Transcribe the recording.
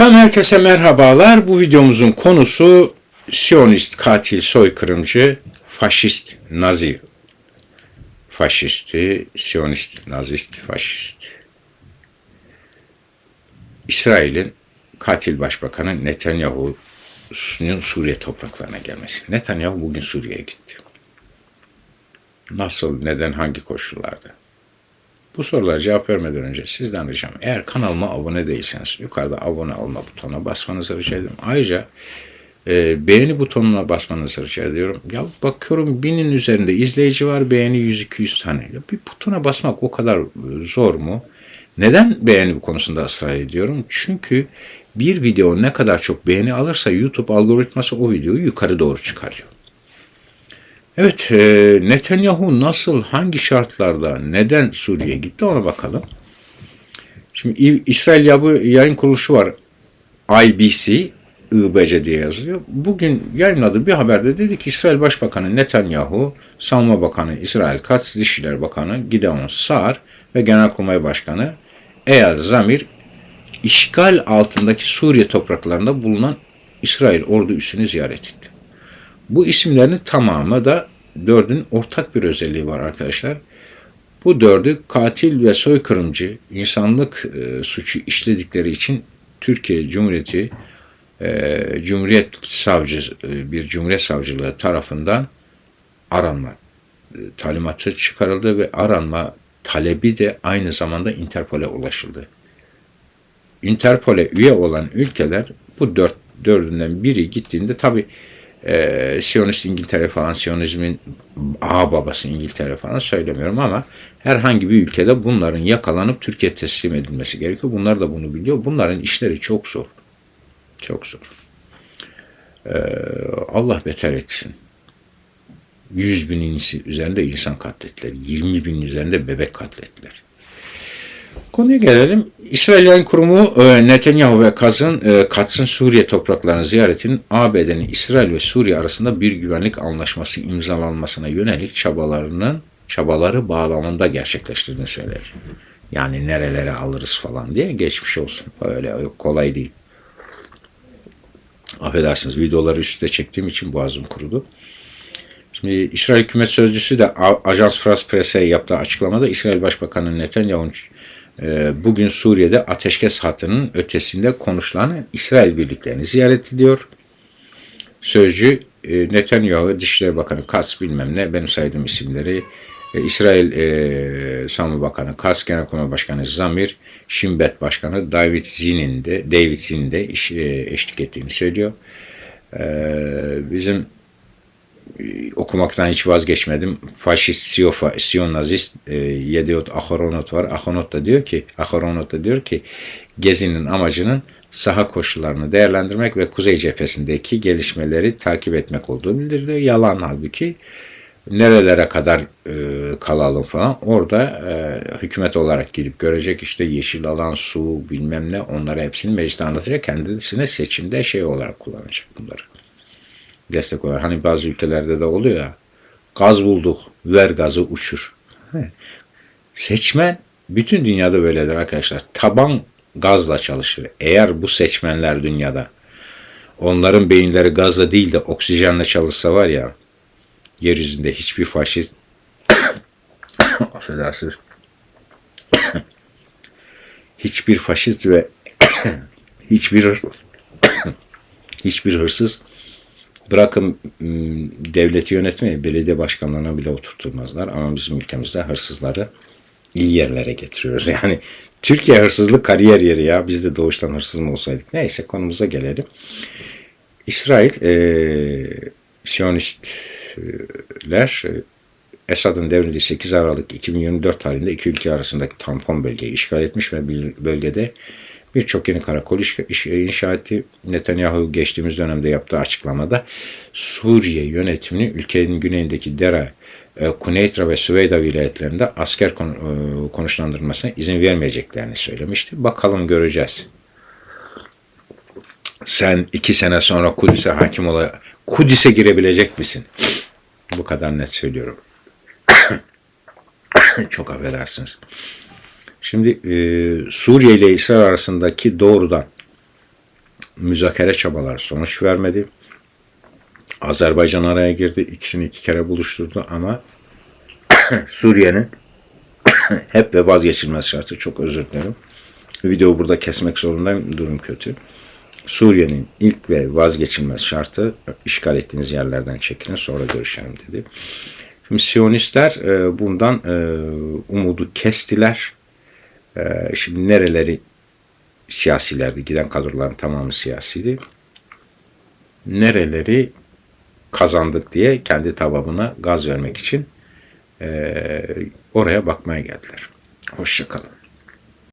Efendim herkese merhabalar. Bu videomuzun konusu Siyonist, katil, soykırımcı, faşist, nazi. Faşisti, Siyonist, nazist, faşist. İsrail'in katil başbakanı Netanyahu'nun Suriye topraklarına gelmesi. Netanyahu bugün Suriye'ye gitti. Nasıl, neden, hangi koşullarda? Bu sorulara cevap vermeden önce sizden ricam eğer kanalıma abone değilseniz yukarıda abone olma butonuna basmanızı rica ediyorum. Ayrıca e, beğeni butonuna basmanızı rica ediyorum. Ya bakıyorum binin üzerinde izleyici var beğeni 100-200 tane. Ya bir butona basmak o kadar e, zor mu? Neden beğeni konusunda ısrar ediyorum? Çünkü bir video ne kadar çok beğeni alırsa YouTube algoritması o videoyu yukarı doğru çıkarıyor. Evet, e, Netanyahu nasıl, hangi şartlarda, neden Suriye'ye gitti ona bakalım. Şimdi İsrail ya- yayın kuruluşu var. IBC, IBC diye yazılıyor. Bugün yayınladığı bir haberde dedi ki İsrail Başbakanı Netanyahu, Savunma Bakanı İsrail Katz, Dışişleri Bakanı Gideon Saar ve Genelkurmay Başkanı Eyal Zamir işgal altındaki Suriye topraklarında bulunan İsrail ordu üssünü ziyaret etti. Bu isimlerin tamamı da dördün ortak bir özelliği var arkadaşlar. Bu dördü katil ve soykırımcı insanlık e, suçu işledikleri için Türkiye Cumhuriyeti e, Cumhuriyet Savcı e, bir Cumhuriyet Savcılığı tarafından aranma e, talimatı çıkarıldı ve aranma talebi de aynı zamanda Interpol'e ulaşıldı. Interpol'e üye olan ülkeler bu dört dördünden biri gittiğinde tabi e, Siyonist İngiltere falan, Siyonizmin ağ babası İngiltere falan söylemiyorum ama herhangi bir ülkede bunların yakalanıp Türkiye teslim edilmesi gerekiyor. Bunlar da bunu biliyor. Bunların işleri çok zor. Çok zor. E, Allah beter etsin. 100 binin üzerinde insan katlettiler. 20 binin üzerinde bebek katlettiler. Konuya gelelim. İsrail Yayın Kurumu e, Netanyahu ve Kaz'ın e, Katz'ın Suriye topraklarını ziyaretinin ABD'nin İsrail ve Suriye arasında bir güvenlik anlaşması imzalanmasına yönelik çabalarının çabaları bağlamında gerçekleştirdiğini söyledi. Yani nerelere alırız falan diye geçmiş olsun. Öyle kolay değil. Affedersiniz videoları üstte çektiğim için boğazım kurudu. Şimdi İsrail Hükümet Sözcüsü de Ajans France Presse yaptığı açıklamada İsrail Başbakanı Netanyahu'nun bugün Suriye'de ateşkes hattının ötesinde konuşulan İsrail birliklerini ziyaret ediyor. Sözcü e, Netanyahu, Dışişleri Bakanı Katz bilmem ne benim saydığım isimleri e, İsrail e, Savunma Bakanı Katz, Genelkurmay Başkanı Zamir, Şimbet Başkanı David Zin'in de, David Zin'in de iş, e, eşlik ettiğini söylüyor. E, bizim okumaktan hiç vazgeçmedim. Faşist, siyofa, siyon nazist e, Yediot Aharonot var. Aharonot da diyor ki, Aharonot da diyor ki gezinin amacının saha koşullarını değerlendirmek ve Kuzey cephesindeki gelişmeleri takip etmek olduğunu bildirdi. Yalan halbuki nerelere kadar e, kalalım falan. Orada e, hükümet olarak gidip görecek işte yeşil alan, su bilmem ne onları hepsini mecliste anlatacak. Kendisine seçimde şey olarak kullanacak bunları destek olarak. Hani bazı ülkelerde de oluyor ya. Gaz bulduk, ver gazı uçur. Seçmen bütün dünyada böyledir arkadaşlar. Taban gazla çalışır. Eğer bu seçmenler dünyada onların beyinleri gazla değil de oksijenle çalışsa var ya yeryüzünde hiçbir faşist affedersiniz hiçbir faşist ve hiçbir hiçbir hırsız Bırakın devleti yönetmeyi, belediye başkanlarına bile oturtulmazlar. Ama bizim ülkemizde hırsızları iyi yerlere getiriyoruz. Yani Türkiye hırsızlık kariyer yeri ya. Biz de doğuştan hırsız mı olsaydık? Neyse konumuza gelelim. İsrail e, Siyonistler e, Esad'ın devrildiği 8 Aralık 2024 tarihinde iki ülke arasındaki tampon bölgeyi işgal etmiş ve bölgede birçok yeni karakol inşa etti. Netanyahu geçtiğimiz dönemde yaptığı açıklamada Suriye yönetimini ülkenin güneyindeki Dera, e, Kuneytra ve Süveyda vilayetlerinde asker e, konuşlandırmasına izin vermeyeceklerini söylemişti. Bakalım göreceğiz. Sen iki sene sonra Kudüs'e hakim ola, Kudüs'e girebilecek misin? Bu kadar net söylüyorum. Çok affedersiniz. Şimdi e, Suriye ile İsrail arasındaki doğrudan müzakere çabalar sonuç vermedi. Azerbaycan araya girdi. İkisini iki kere buluşturdu ama Suriye'nin hep ve vazgeçilmez şartı çok özür dilerim. Videoyu burada kesmek zorundayım. Durum kötü. Suriye'nin ilk ve vazgeçilmez şartı işgal ettiğiniz yerlerden çekilin sonra görüşelim dedi. Şimdi Siyonistler e, bundan e, umudu kestiler. E, şimdi nereleri siyasilerdi. Giden kadroların tamamı siyasiydi. Nereleri kazandık diye kendi tababına gaz vermek için e, oraya bakmaya geldiler. Hoşçakalın.